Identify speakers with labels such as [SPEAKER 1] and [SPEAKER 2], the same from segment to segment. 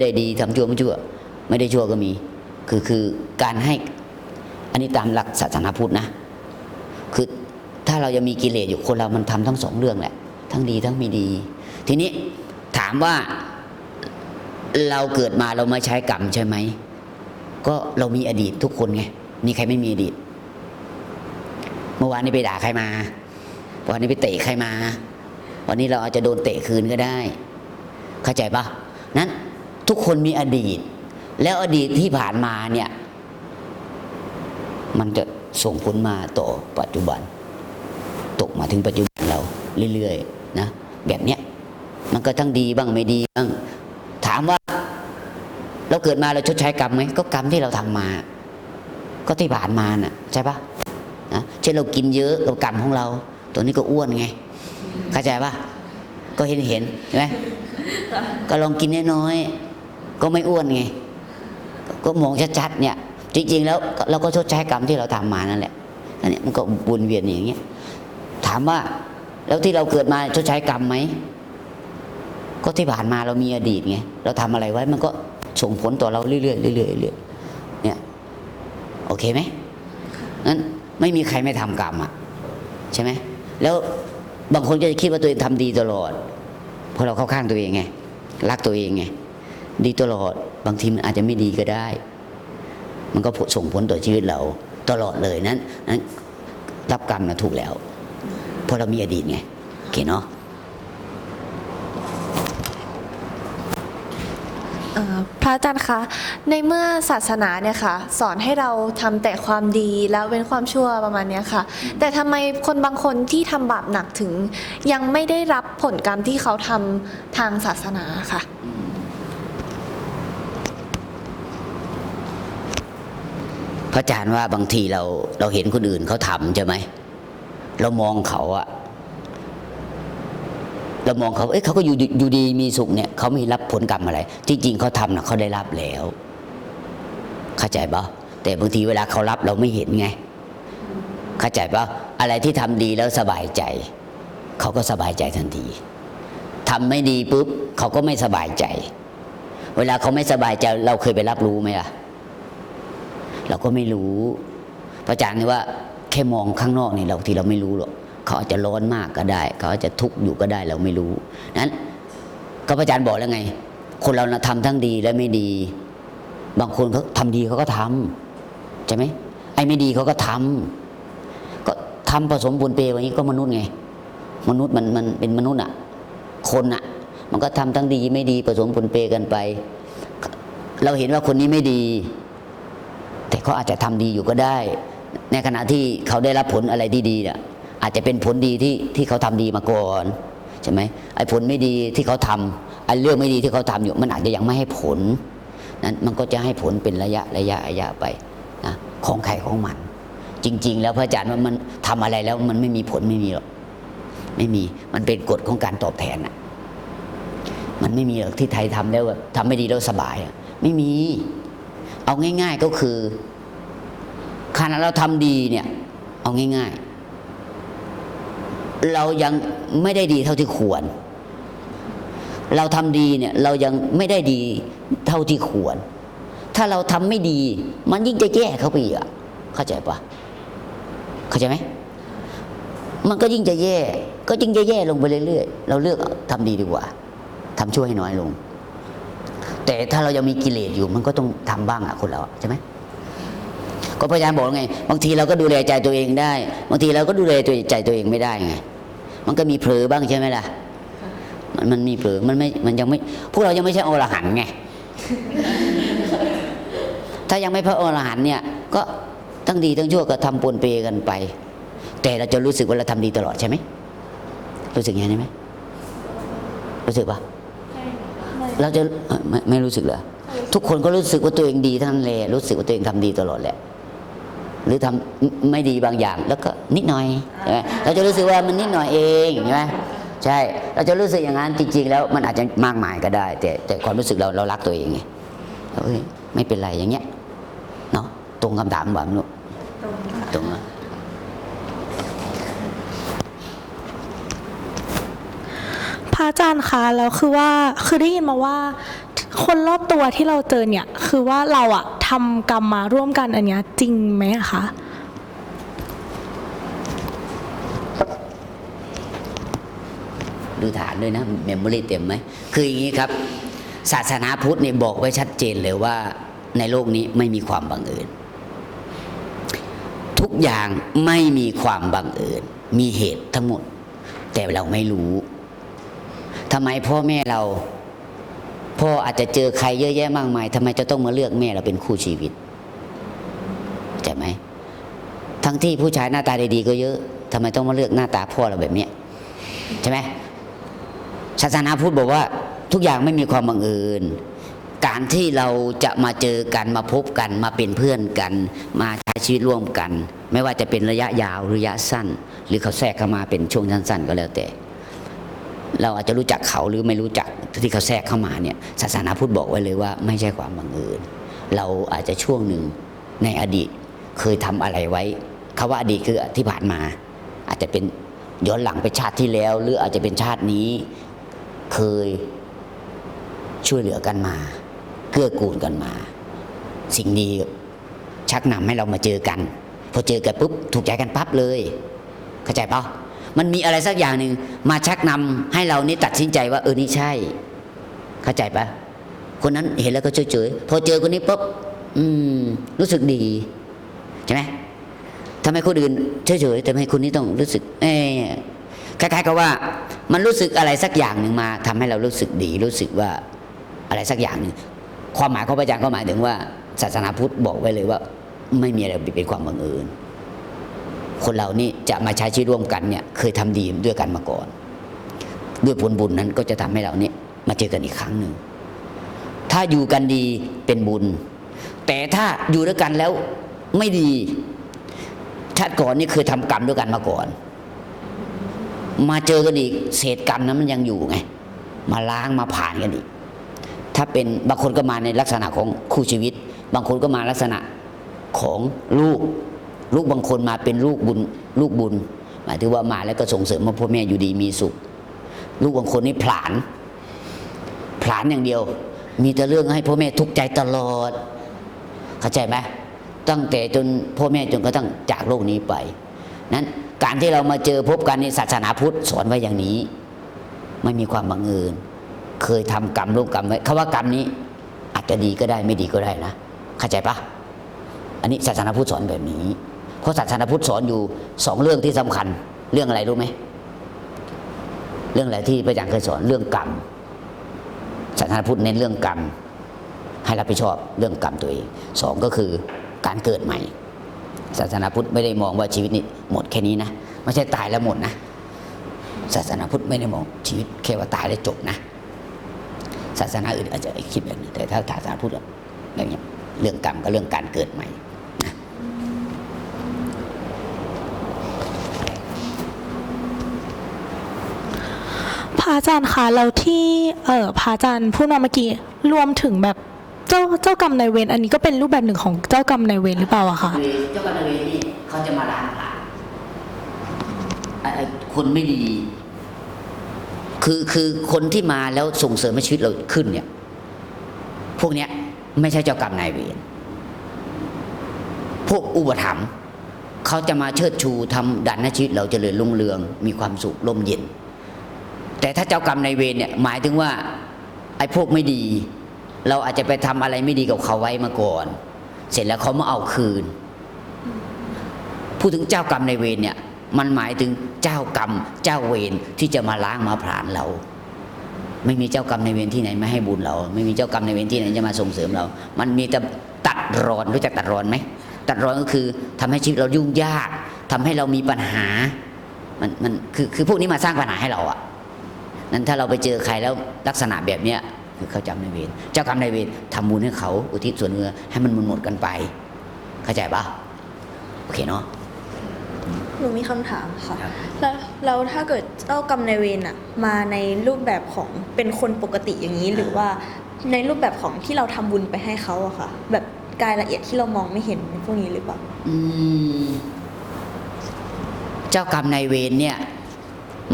[SPEAKER 1] ได้ดีทำชั่วไม่ชั่ว ไม่ได้ชั่วก็มี คือคือการให้อันนี้ตามหลักศาสนาพุทธนะ คือถ้าเรายังมีกิเลสอยู่คนเรามันทำทั้งสองเรื่องแหละ ทั้งดีทั้งไม่ดี ทีนี้ถามว่าเราเกิดมาเรามาใช้กรรมใช่ไหม ก็เรามีอดีตทุกคนไงมีใครไม่มีอดีต เมื่อวานนี้ไปด่าใครมาวันนี้ไปเตะใครมา วันนี้เราอาจจะโดนเตะคืนก็ได้ เข้าใจปะนั้น ทุกคนมีอดีต แล้วอดีตที่ผ่านมาเนี่ย มันจะส่งผลมาต่อปัจจุบัน ตกมาถึงปัจจุบันเราเรื่อยๆนะแบบเนี้ยมันก็ทั้งดีบ้างไม่ดีบ้างถามว่า เราเกิดมาเราชดใช้กรรมไหมก็กรรมที่เราทำมา ก็ที่ผ่านมาน่ะใช่ปะนะเช่นเรากินเยอะเรากรรมของเรา ตัวนี้ก็อ้วนไงเข้าใจปะก็เห็นเห็นใช่ไหมก็ลองกินน้อย ก็ไม่อ้วนไง ก็มองชัดๆเนี่ย จริง ๆ แล้วเราก็ชดใช้กรรมที่เราทำมานั่นแหละอันนี้มันก็วนเวียนอย่างเงี้ยถามว่าแล้วที่เราเกิดมาชดใช้กรรมไหมก็ที่ผ่านมาเรามีอดีตไงเราทำอะไรไว้มันก็ส่งผลต่อเราเรื่อยๆเรื่อยๆเรื่อยๆเนี่ยโอเคไหมงั้นไม่มีใครไม่ทำกรรมอะใช่ไหมแล้วบางคนก็จะคิดว่าตัวเองทำดีตลอดเพราะเราเข้าข้างตัวเองไงรักตัวเองไง ดีตลอด บางทีมันอาจจะไม่ดีก็ได้ มันก็ส่งผลต่อชีวิตเรา ตลอดเลยนั้นนั้นรับกรรมนะถูกแล้วเพราะเรามีอดีตไงโอเคเนาะ
[SPEAKER 2] พระอาจารย์คะ ในเมื่อศาสนาเนี่ยค่ะ สอนให้เราทำแต่ความดีแล้วเว้นความชั่วประมาณเนี้ยค่ะ แต่ทำไมคนบางคนที่ทำบาปหนักถึง ยังไม่ได้รับผลกรรมที่เขาทำทางศาสนาค่ะ
[SPEAKER 1] ระอาจารย์ว่าบางทีเราเราเห็นคนอื่นเขาทำใช่ไหมเรามองเขาอะเรามองเขา เอ้ยเขาก็อยู่ดีอยู่ดีมีสุขเนี่ยเขาไม่รับผลกรรมอะไร ที่จริงเขาทำนะเขาได้รับแล้ว เข้าใจปะแต่บางทีเวลาเขารับเราไม่เห็นไง เข้าใจปะอะไรที่ทำดีแล้วสบายใจ เขาก็สบายใจทันทีทำไม่ดีปุ๊บเขาก็ไม่สบายใจ เวลาเขาไม่สบายใจ เราเคยไปรับรู้ไหมล่ะ เราก็ไม่รู้พระอาจารย์นี่ว่าแค่มองข้างนอกนี่เราที่เราไม่รู้หรอกเขาอาจจะร้อนมากก็ได้ เขาอาจจะทุกข์อยู่ก็ได้เราไม่รู้นั้นก็พระอาจารย์บอกแล้วไง คนเรานะทำทั้งดีและไม่ดี บางคนเขาทำดีเขาก็ทำใช่ไหมไอ้ไม่ดีเขาก็ทำก็ทำผสมปนเปอย่างนี้ก็มนุษย์ไง มนุษย์มันมันเป็นมนุษย์อะคนอะมันก็ทำทั้งดีไม่ดีผสมปนเปกันไป เราเห็นว่าคนนี้ไม่ดี เขาอาจจะทำดีอยู่ก็ได้ ในขณะที่เขาได้รับผลอะไรที่ดีเนี่ยอาจจะเป็นผลดีที่ที่เขาทำดีมาก่อนใช่ไหมไอ้ผลไม่ดีที่เขาทำไอ้เรื่องไม่ดีที่เขาทำอยู่ มันอาจจะยังไม่ให้ผลนั้นมันก็จะให้ผลเป็นระยะระยะระยะไปนะของใครของมัน จริง ๆ แล้วพระอาจารย์ว่ามันทำอะไรแล้วมันไม่มีผลไม่มีหรอกไม่มีมันเป็นกฎของการตอบแทนอะมันไม่มีหรอกที่ไทยทำแล้วแบบทำไม่ดีแล้วสบายอะไม่มี เอาง่าย ๆก็คือ ขณะเราทำดีเนี่ย เอาง่าย ๆ เรายังไม่ได้ดีเท่าที่ควร เราทำดีเนี่ย เรายังไม่ได้ดีเท่าที่ควร ถ้าเราทำไม่ดี มันยิ่งจะแย่เข้าไปอีกอะเข้าใจปะเข้าใจไหมมันก็ยิ่งจะแย่ ก็ยิ่งจะแย่ลงไปเรื่อยๆ เราเลือกทำดีดีกว่าทำช่วยให้น้อยลง แต่ถ้าเรายังมีกิเลสอยู่ มันก็ต้องทำบ้างอะคนเราใช่ไหม ก็พยายามบอกไง บางทีเราก็ดูแลใจตัวเองได้ บางทีเราก็ดูแลตัวใจตัวเองไม่ได้ไง มันก็มีเผลอบ้างใช่ไหมล่ะ มันมันมีเผลอ มันไม่ มันยังไม่ พวกเรายังไม่ใช่อรหันต์ไง ถ้ายังไม่พระอรหันต์เนี่ย ก็ทั้งดีทั้งชั่วก็ทำปนเปกันไป แต่เราจะรู้สึกว่าเราทำดีตลอดใช่ไหม รู้สึกอย่างนี้ไหม รู้สึกปะเราจะเอ่อไม่ไม่รู้สึกเหรอทุกคนก็รู้สึกว่าตัวเองดีทั้งนั้นแหละรู้สึกว่าตัวเองทำดีตลอดแหละ หรือทำไม่ไม่ดีบางอย่าง แล้วก็นิดหน่อยใช่ไหมเราจะรู้สึกว่ามันนิดหน่อยเองใช่ไหมใช่ เราจะรู้สึกอย่างนั้นจริง ๆ แล้วมันอาจจะมากมายก็ได้ แต่แต่ความรู้สึกเราเรารักตัวเองไงเอ้ยไม่เป็นไรอย่างเงี้ยเนาะตรงคำถามบ้างลูกตรงนะ
[SPEAKER 3] พระอาจารย์คะแล้วคือว่าคือได้ยินมาว่า คนรอบตัวที่เราเจอเนี่ย คือว่าเราอะ ทำกรรมมาร่วมกันอันเนี้ยจริงไหมคะ
[SPEAKER 1] ดูฐานด้วยนะเมมโมรีเต็มไหมคืออย่างนี้ครับ ศาสนาพุทธเนี่ยบอกไว้ชัดเจนเลยว่าในโลกนี้ไม่มีความบังเอิญทุกอย่างไม่มีความบังเอิญมีเหตุทั้งหมด แต่เราไม่รู้ทำไมพ่อแม่เรา พ่ออาจจะเจอใครเยอะแยะมากมายทำไมจะต้องมาเลือกแม่เราเป็นคู่ชีวิตใช่ไหมทั้งที่ผู้ชายหน้าตาดีๆก็เยอะทำไมต้องมาเลือกหน้าตาพ่อเราแบบเนี้ยใช่ไหมศาสนาพุทธบอกว่าทุกอย่างไม่มีความบังเอิญการที่เราจะมาเจอกันมาพบกันมาเป็นเพื่อนกัน มาใช้ชีวิตร่วมกัน ไม่ว่าจะเป็นระยะยาวระยะสั้น หรือเขาแทรกเข้ามาเป็นช่วงสั้นๆก็แล้วแต่ เราอาจจะรู้จักเขาหรือไม่รู้จักที่เขาแทรกเข้ามาเนี่ยศาสนาพุทธบอกไว้เลยว่า ไม่ใช่ความบังเอิญเราอาจจะช่วงหนึ่งในอดีตเคยทำอะไรไว้คาว่าอดีตคือที่ผ่านมา อาจจะเป็นย้อนหลังไปชาติที่แล้ว หรืออาจจะเป็นชาตินี้เคยช่วยเหลือกันมา เกื้อกูลกันมา สิ่งดีชักนำให้เรามาเจอกัน พอเจอกันปุ๊บถูกใจกันปั๊บเลย เข้าใจปล่า มันมีอะไรสักอย่างหนึ่งมาชักนำให้เรานี่ตัดสินใจว่าเออนี่ใช่ เข้าใจปะคนนั้นเห็นแล้วก็เฉยๆพอเจอคนนี้ปุ๊บอืม รู้สึกดีใช่ไหมทำไมคนอื่นเฉยๆแต่ทำไมคนนี้ต้องรู้สึก เออคล้ายๆกับว่า มันรู้สึกอะไรสักอย่างหนึ่งมาทำให้เรารู้สึกดี รู้สึกว่าอะไรสักอย่างหนึ่งความหมายของพระอาจารย์ก็หมายถึงว่า ศาสนาพุทธบอกไว้เลยว่า ไม่มีอะไรเป็นความบังเอิญ คนเรานี่จะมาใช้ชีวิตร่วมกันเนี่ยเคยทำดีด้วยกันมาก่อน ด้วยผลบุญนั้นก็จะทำให้เราเนี่ยมาเจอกันอีกครั้งหนึ่งถ้าอยู่กันดีเป็นบุญ แต่ถ้าอยู่ด้วยกันแล้วไม่ดี ชาติก่อนนี่เคยทำกรรมด้วยกันมาก่อน มาเจอกันอีกเศษกรรมนั้นมันยังอยู่ไง มาล้างมาผ่านกันอีก ถ้าเป็นบางคนก็มาในลักษณะของคู่ชีวิต บางคนก็มาลักษณะของลูก ลูกบางคนมาเป็นลูกบุญลูกบุญ หมายถึงว่ามาแล้วก็ส่งเสริมว่าพ่อแม่อยู่ดีมีสุข ลูกบางคนนี่ผลาน ผลานอย่างเดียว มีแต่เรื่องให้พ่อแม่ทุกข์ใจตลอด เข้าใจไหมตั้งแต่จนพ่อแม่จนกระทั่งจากโลกนี้ไป นั้นการที่เรามาเจอพบกันในศาสนาพุทธสอนไว้อย่างนี้ ไม่มีความบังเอิญเคยทำกรรมร่วมกรรมไว้คำว่ากรรมนี้ อาจจะดีก็ได้ไม่ดีก็ได้นะ เข้าใจปะอันนี้ศาสนาพุทธสอนแบบนี้ เพราะศาสนาพุทธสอนอยู่สองเรื่องที่สำคัญ เรื่องอะไรรู้ไหมเรื่องอะไรที่พระอาจารย์เคยสอนเรื่องกรรมศาสนาพุทธเน้นเรื่องกรรมให้รับผิดชอบเรื่องกรรมตัวเองสองก็คือการเกิดใหม่ ศาสนาพุทธไม่ได้มองว่าชีวิตนี้หมดแค่นี้นะไม่ใช่ตายแล้วหมดนะ ศาสนาพุทธไม่ได้มองชีวิตแค่ว่าตายแล้วจบนะ ศาสนาอื่นอาจจะคิดแบบนี้แต่ถ้าศาสนาพุทธอย่างเงี้ยเรื่องกรรมกับเรื่องการเกิดใหม่นะ
[SPEAKER 3] พ ระอาจารย์คะเราที่เออพระอาจารย์พูดมาเมื่อกี้รวมถึงแบบเจ้าเจ้ากรรมนายเวรอันนี้ก็เป็นรูปแบบหนึ่งของเจ้ากรรมนายเวรหรือเปล่าอะคะ
[SPEAKER 1] คือเจ้ากรรมนายเวรนี่เขาจะมาล้างผลาญคนไม่ดี คือคือคนที่มาแล้วส่งเสริมให้ชีวิตเราขึ้นเนี่ย พวกเนี้ยไม่ใช่เจ้ากรรมนายเวรพวกอุปถัมภ์เขาจะมาเชิดชูทำดันให้ชีวิตเราเจริญรุ่งเรือง มีความสุขร่มเย็น แต่ถ้าเจ้ากรรมในเวรเนี่ยหมายถึงว่าไอ้พวกไม่ดี เราอาจจะไปทำอะไรไม่ดีกับเขาไว้มาก่อน เสร็จแล้วเขามาเอาคืน พูดถึงเจ้ากรรมในเวรเนี่ย มันหมายถึงเจ้ากรรม เจ้าเวรที่จะมาล้างมาผลาญเรา ไม่มีเจ้ากรรมในเวรที่ไหนมาให้บุญเรา ไม่มีเจ้ากรรมในเวรที่ไหนจะมาส่งเสริมเรา มันมีแต่ตัดรอนรู้จักตัดรอนไหมตัดรอนก็คือทำให้ชีวิตเรายุ่งยากทำให้เรามีปัญหา มันมันคือคือพวกนี้มาสร้างปัญหาให้เราอะ นั้นถ้าเราไปเจอใครแล้วลักษณะแบบเนี้ยคือเขาจำในายเวรเจ้ากรรมในายเวรทำบุญให้เขาอุทิศส่วนเนื้อให้มันหมดหมดกันไป เข้าใจปะโอเคเนาะ
[SPEAKER 4] หนูมีคำถามค่ะ
[SPEAKER 1] ครับ
[SPEAKER 4] แล้วแล้วถ้าเกิดเจ้ากรรมนายเวรอะมาในรูปแบบของเป็นคนปกติอย่างนี้หรือว่าในรูปแบบของที่เราทำบุญไปให้เขาอะค่ะ แบบกายละเอียดที่เรามองไม่เห็นในพวกนี้หรือเปล่า
[SPEAKER 1] อืมเจ้ากรรมนายเวรเนี่ย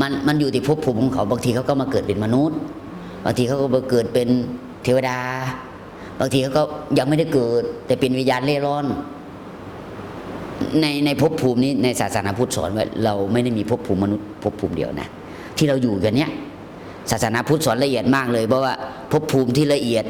[SPEAKER 1] มันมันอยู่ที่ภพภูมิของเขาบางทีเขาก็มาเกิดเป็นมนุษย์ บางทีเขาก็มาเกิดเป็นเทวดา บางทีเขาก็ยังไม่ได้เกิด แต่เป็นวิญญาณเล่ร่อน ในในภพภูมินี้ในศาสนาพุทธสอนไว้เราไม่ได้มีภพภูมิมนุษย์ภพภูมิเดียวนะ ที่เราอยู่กันเนี้ยศาสนาพุทธสอนละเอียดมากเลยเพราะว่าภพภูมิที่ละเอียด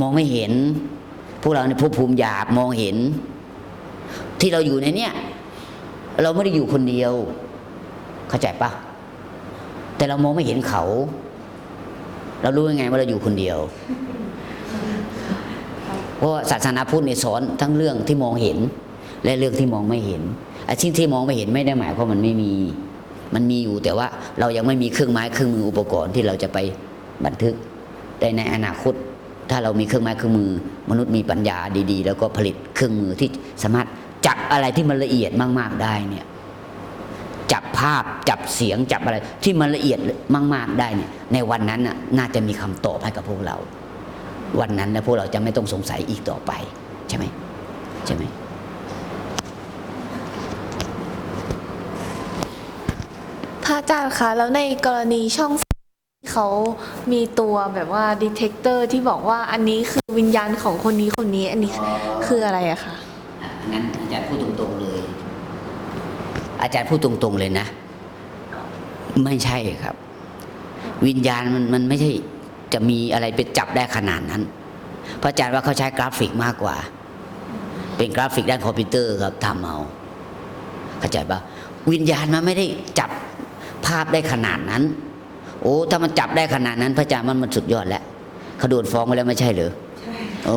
[SPEAKER 1] มองไม่เห็น พวกเราในภพภูมิหยาบมองเห็น ที่เราอยู่ในเนี้ยเราไม่ได้อยู่คนเดียว เข้าใจปะแต่เรามองไม่เห็นเขา เรารู้ยังไงว่าเราอยู่คนเดียว เพราะศาสนาพุทธเนี่ยสอนทั้งเรื่องที่มองเห็น และเรื่องที่มองไม่เห็นไอาชีพที่มองไม่เห็นไม่ได้หมายความมันไม่มี มันมีอยู่แต่ว่าเรายังไม่มีเครื่องไม้เครื่องมืออุปกรณ์ที่เราจะไปบันทึกแต่ในอนาคต ถ้าเรามีเครื่องไม้เครื่องมือ มนุษย์มีปัญญาดี ๆ แล้วก็ผลิตเครื่องมือที่สามารถจับอะไรที่มันละเอียดมาก ๆได้เนี่ย จับภาพจับเสียงจับอะไร ที่มันละเอียดมาก ๆได้เนี่ยในวันนั้นน่ะน่าจะมีคำตอบให้กับพวกเรา วันนั้นนะพวกเราจะไม่ต้องสงสัยอีกต่อไป ใช่ไหมใช่ไหม
[SPEAKER 2] พระอาจารย์คะแล้วในกรณีช่องเขามีตัวแบบว่าดีเทคเตอร์ที่บอกว่าอันนี้คือวิญญาณของคนนี้คนนี้ อันนี้คืออะไรอะคะ
[SPEAKER 1] อะงั้นอาจารย์พูดตรงๆเลย อาจารย์พูดตรง ๆเลยนะ ไม่ใช่ครับ วิญญาณมันมันไม่ใช่จะมีอะไรไปจับได้ขนาดนั้นเพราะอาจารย์ว่าเขาใช้กราฟิกมากกว่า เป็นกราฟิกด้านคอมพิวเตอร์ครับทำเอาเข้าใจปะวิญญาณมันไม่ได้จับภาพได้ขนาดนั้น โอ้ถ้ามันจับได้ขนาดนั้น พระอาจารย์มันมันสุดยอดแล้วเขาโดนฟ้องไปแล้วไม่ใช่เหรอโอ้